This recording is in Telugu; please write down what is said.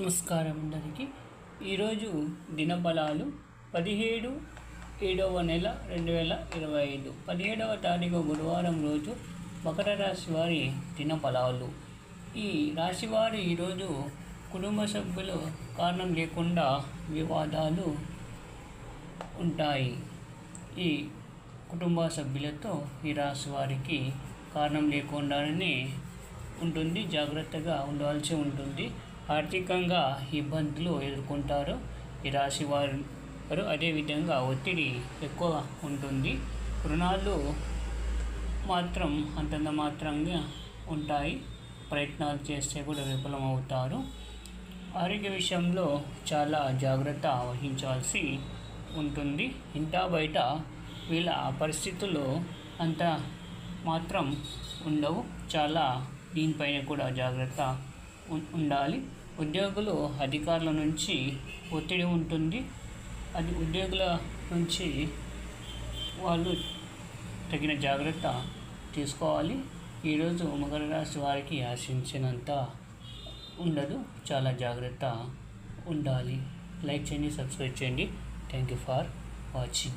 నమస్కారం అందరికీ. ఈరోజు దినఫలాలు పదిహేడు ఏడవ నెల రెండు వేల ఇరవై ఐదు. పదిహేడవ తారీఖు గురువారం రోజు మకర రాశి వారి దినఫలాలు. ఈ రాశి వారు ఈరోజు కుటుంబ సభ్యులు కారణం లేకుండా వివాదాలు ఉంటాయి. ఈ కుటుంబ సభ్యులతో ఈ రాశి వారికి కారణం లేకుండానే ఉంటుంది జాగ్రత్తగా ఉండవలసి ఉంటుంది. ఆర్థికంగా ఇబ్బందులు ఎదుర్కొంటారు. ఈ రాశి వారు అదేవిధంగా ఒత్తిడి ఎక్కువ ఉంటుంది. రుణాలు మాత్రం అంతంత మాత్రంగా ఉంటాయి. ప్రయత్నాలు చేస్తే కూడా విఫలమవుతారు. ఆరోగ్య విషయంలో చాలా జాగ్రత్త వహించాల్సి ఉంటుంది. ఇంటా బయట వీళ్ళ పరిస్థితులు అంత మాత్రం ఉండవు. చాలా దీనిపైన కూడా జాగ్రత్త ఉండాలి. ఉద్యోగులు అధికారుల నుంచి ఒత్తిడి ఉంటుంది. అది ఉద్యోగుల నుంచి వాళ్ళు తగిన జాగ్రత్త తీసుకోవాలి. ఈరోజు మకర రాశి వారికి ఆశించినంత ఉండదు. చాలా జాగ్రత్త ఉండాలి. లైక్ చేయండి సబ్స్క్రైబ్ చేయండి. Thank you for watching.